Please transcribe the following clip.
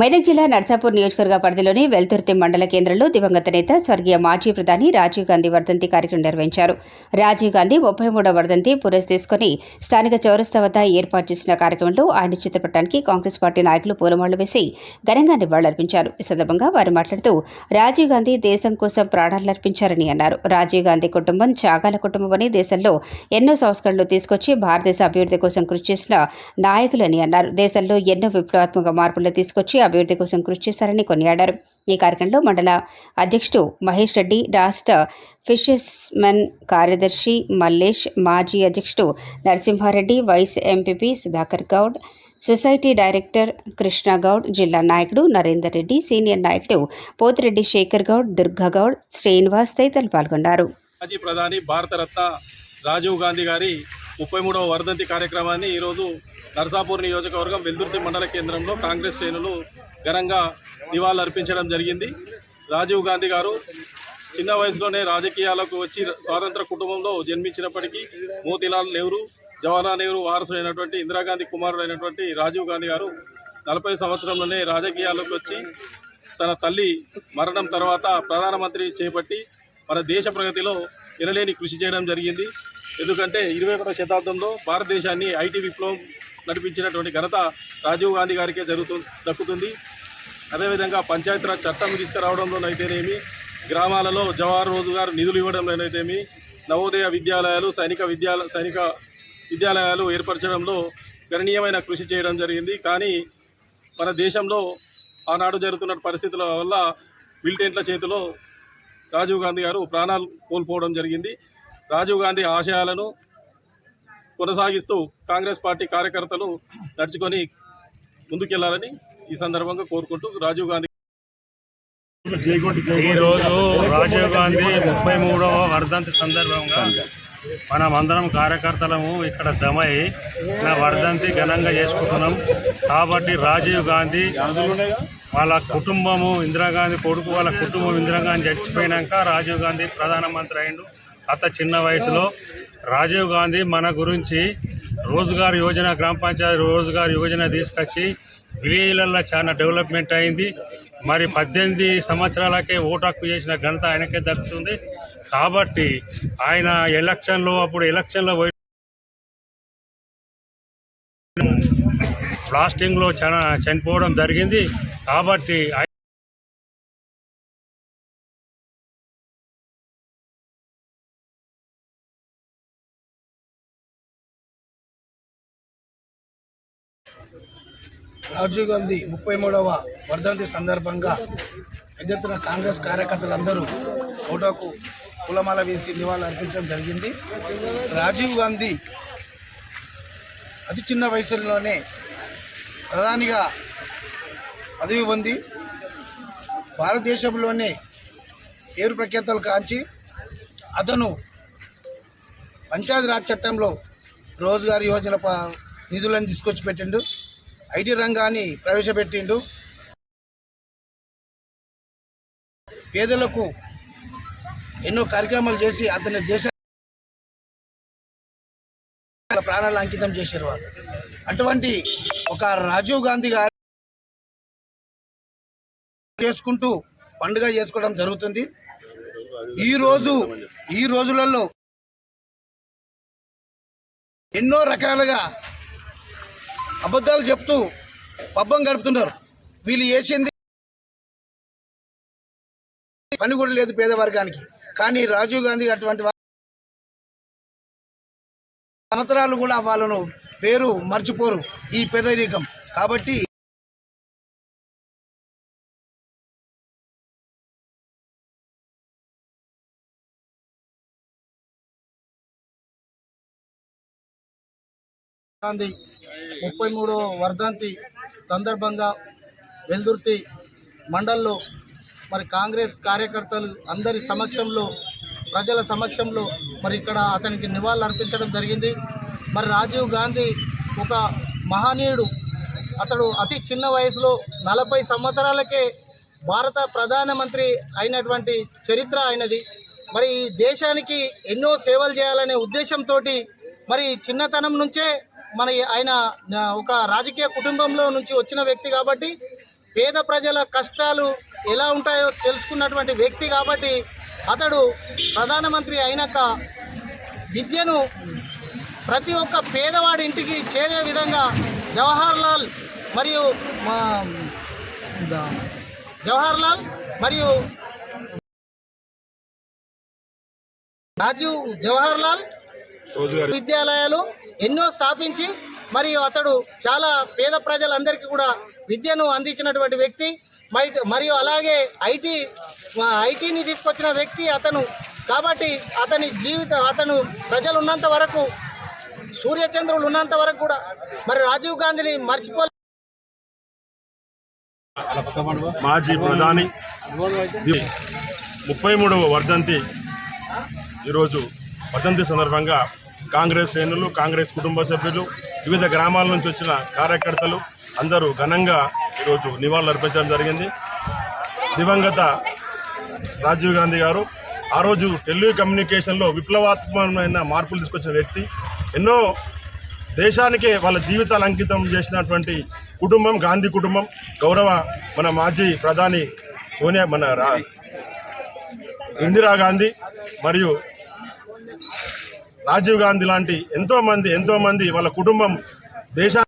Medak జిల్లా నర్సాపూర్ నియోజకవర్గ పరిధిలోని వెల్తుర్తి మండల కేంద్రంలో దివంగత నేత స్వర్గీయ మాజీ ప్రధాని రాజీవ్ గాంధీ వర్ధంతి కార్యక్రమం నిర్వహించారు. రాజీవ్ గాంధీ ముప్పై మూడవ వర్ధంతి పురస్కరించుకుని స్థానిక చౌరస్తా వద్ద ఏర్పాటు చేసిన కార్యక్రమంలో ఆయన చిత్రపటానికి కాంగ్రెస్ పార్టీ నాయకులు పూలమాళ్ళు వేసి ఘనంగా నివాళులర్పించారు. ఈ సందర్భంగా వారు మాట్లాడుతూ రాజీవ్ గాంధీ దేశం కోసం ప్రాణాలర్పించారని అన్నారు. రాజీవ్ గాంధీ కుటుంబం త్యాగాల కుటుంబమని దేశంలో ఎన్నో సంస్కరణలు తీసుకొచ్చి భారతదేశ అభివృద్ధి కోసం కృషి చేసిన నాయకులని అన్నారు. దేశంలో ఎన్నో విప్లవాత్మక మార్పులు తీసుకొచ్చి అభివృద్ధి కోసం కృషి చేశారని కొనియాడారు. ఈ కార్యక్రమంలో మండల అధ్యక్షుడు మహేష్ రెడ్డి రాష్ట్ర ఫిషెస్మెన్ కార్యదర్శి మల్లేష్ మాజీ అధ్యక్షుడు Narasimhareddy vice MPP Sudhakar Goud society director Krishnagoud జిల్లా నాయకుడు నరేందర్ రెడ్డి సీనియర్ నాయకుడు పోతిరెడ్డి శేఖర్ గౌడ్ దుర్గగౌడ్ శ్రీనివాస్ తదితరులు పాల్గొన్నారు. మాజీ ప్రధాని భారతరత్న రాజీవ్ గాంధీ గారి ముప్పై మూడవ వర్ధంతి కార్యక్రమాన్ని ఈరోజు నర్సాపూర్ నియోజకవర్గం వెల్దుర్తి మండల కేంద్రంలో కాంగ్రెస్ శ్రేణులు ఘనంగా నివాళులర్పించడం జరిగింది. రాజీవ్ గాంధీ గారు చిన్న వయసులోనే రాజకీయాలకు వచ్చి స్వాతంత్ర కుటుంబంలో జన్మించినప్పటికీ మోతీలాల్ నెహ్రూ జవహర్లాల్ నెహ్రూ వారసుడైనటువంటి ఇందిరాగాంధీ కుమారుడైనటువంటి రాజీవ్ గాంధీ గారు నలభై సంవత్సరంలోనే రాజకీయాలకు వచ్చి తన తల్లి మరణం తర్వాత ప్రధానమంత్రి చేపట్టి మన దేశ ప్రగతిలో వినలేని కృషి చేయడం జరిగింది. ఎందుకంటే ఇరవై ఒకటో శతాబ్దంలో భారతదేశాన్ని ఐటీ విప్లవం నడిపించినటువంటి ఘనత రాజీవ్ గాంధీ గారికే జరుగుతు దక్కుతుంది. అదేవిధంగా పంచాయతీరాజ్ చట్టం తీసుకురావడంలోనైతేనేమి గ్రామాలలో జవహర్ రోజుగారు నిధులు ఇవ్వడంలోనైతేమి నవోదయ విద్యాలయాలు సైనిక విద్యాల సైనిక విద్యాలయాలు ఏర్పరచడంలో గణనీయమైన కృషి చేయడం జరిగింది. కానీ మన దేశంలో ఆనాడు జరుగుతున్న పరిస్థితుల వల్ల మిలిటెంట్ల చేతిలో రాజీవ్ గాంధీ గారు ప్రాణాలు కోల్పోవడం జరిగింది. రాజీవ్ గాంధీ ఆశయాలను కొనసాగిస్తూ కాంగ్రెస్ పార్టీ కార్యకర్తలు నడుచుకొని ముందుకెళ్ళాలని ఈ సందర్భంగా కోరుకుంటూ రాజీవ్ గాంధీ ఈరోజు రాజీవ్ గాంధీ ముప్పై మూడవ వర్ధంతి సందర్భంగా మనం అందరం కార్యకర్తలము ఇక్కడ జమ అయ్యి నా వర్ధంతి ఘనంగా చేసుకుంటున్నాం. కాబట్టి రాజీవ్ గాంధీ వాళ్ళ కుటుంబము ఇందిరాగాంధీ కొడుకు వాళ్ళ కుటుంబం ఇందిరాగాంధీ చచ్చిపోయినాక రాజీవ్ గాంధీ ప్రధానమంత్రి అయిండు. అత చిన్న వయసులో రాజీవ్ గాంధీ మన గురించి రోజ్గార్ యోజన గ్రామ పంచాయతీ రోజ్గార్ యోజన తీసుకొచ్చి విలేజ్లలో చాలా డెవలప్మెంట్ అయింది. మరి పద్దెనిమిది సంవత్సరాలకే ఓటు హక్కు చేసిన ఘనత ఆయనకే దక్కుతుంది. కాబట్టి ఆయన ఎలక్షన్లో అప్పుడు ఎలక్షన్లో పోయి బ్లాస్టింగ్లో చాలా చనిపోవడం జరిగింది. కాబట్టి రాజీవ్ గాంధీ ముప్పై మూడవ వర్ధంతి సందర్భంగా ఎదుర్తున్న కాంగ్రెస్ కార్యకర్తలందరూ ఫోటోకు పూలమాల వేసి నివాళులు అర్పించడం జరిగింది. రాజీవ్ గాంధీ అతి చిన్న వయసులోనే ప్రధానిగా పదవి పొంది భారతదేశంలోనే పేరు ప్రఖ్యాతలు కాంచి అతను పంచాయతీరాజ్ చట్టంలో రోజుగారీ యోజన ప- నిధులను తీసుకొచ్చి పెట్టిండు ఐటీ రంగాన్ని ప్రవేశపెట్టిండు. పేదలకు ఎన్నో కార్యక్రమాలు చేసి అతని దేశ ప్రాణాలు అంకితం చేశారు వాళ్ళు. అటువంటి ఒక రాజీవ్ గాంధీ గారు చేసుకుంటూ పండుగ చేసుకోవడం జరుగుతుంది. ఈ రోజు ఈ రోజులలో ఎన్నో రకాలుగా అబద్ధాలు చెప్తూ పబ్బం గడుపుతున్నారు. వీళ్ళు చేసింది పని కూడా లేదు పేదవర్గానికి. కానీ రాజీవ్ గాంధీ అటువంటి సంవత్సరాలు కూడా వాళ్ళను పేరు మర్చిపోరు ఈ పేదరికం. కాబట్టి గాంధీ ముప్పై మూడవ వర్ధంతి సందర్భంగా వెల్దుర్తి మండల్లో మరి కాంగ్రెస్ కార్యకర్తలు అందరి సమక్షంలో ప్రజల సమక్షంలో మరి ఇక్కడ అతనికి నివాళులు అర్పించడం జరిగింది. మరి రాజీవ్ గాంధీ ఒక మహనీయుడు. అతడు అతి చిన్న వయసులో నలభై సంవత్సరాలకే భారత ప్రధానమంత్రి అయినటువంటి చరిత్ర అయినది. మరి ఈ దేశానికి ఎన్నో సేవలు చేయాలనే ఉద్దేశంతో మరి చిన్నతనం నుంచే మన ఆయన ఒక రాజకీయ కుటుంబంలో నుంచి వచ్చిన వ్యక్తి కాబట్టి పేద ప్రజల కష్టాలు ఎలా ఉంటాయో తెలుసుకున్నటువంటి వ్యక్తి కాబట్టి అతడు ప్రధానమంత్రి అయినాక విద్యను ప్రతి ఒక్క పేదవాడి ఇంటికి చేరే విధంగా జవహర్ లాల్ మరియు మా జవహర్ లాల్ మరియు రాజీవ్ జవహర్ లాల్ విద్యాలయాలు ఎన్నో స్థాపించి మరియు అతడు చాలా పేద ప్రజలందరికీ కూడా విద్యను అందించినటువంటి వ్యక్తి. మరియు అలాగే ఐటీ ఐటీని తీసుకొచ్చిన వ్యక్తి అతను. కాబట్టి అతని జీవితం అతను ప్రజలు ఉన్నంత వరకు సూర్యచంద్రులు ఉన్నంత వరకు కూడా మరి రాజీవ్ గాంధీని మర్చిపో మాజీ ప్రధాని. ముప్పై మూడవ వర్ధంతి ఈరోజు వర్ధంతి సందర్భంగా కాంగ్రెస్ శ్రేణులు కాంగ్రెస్ కుటుంబ సభ్యులు వివిధ గ్రామాల నుంచి వచ్చిన కార్యకర్తలు అందరూ ఘనంగా ఈరోజు నివాళులు అర్పించడం జరిగింది. దివంగత రాజీవ్ గాంధీ గారు ఆ రోజు టెలికమ్యూనికేషన్లో విప్లవాత్మకమైన మార్పులు తీసుకొచ్చిన వ్యక్తి ఎన్నో దేశానికే వాళ్ళ జీవితాలు అంకితం చేసినటువంటి కుటుంబం గాంధీ కుటుంబం గౌరవ మన మాజీ ప్రధాని సోనియా మన రా ఇందిరాగాంధీ మరియు రాజీవ్ గాంధీ లాంటి ఎంతోమంది ఎంతోమంది ఎంతో మంది వాళ్ళ కుటుంబం దేశా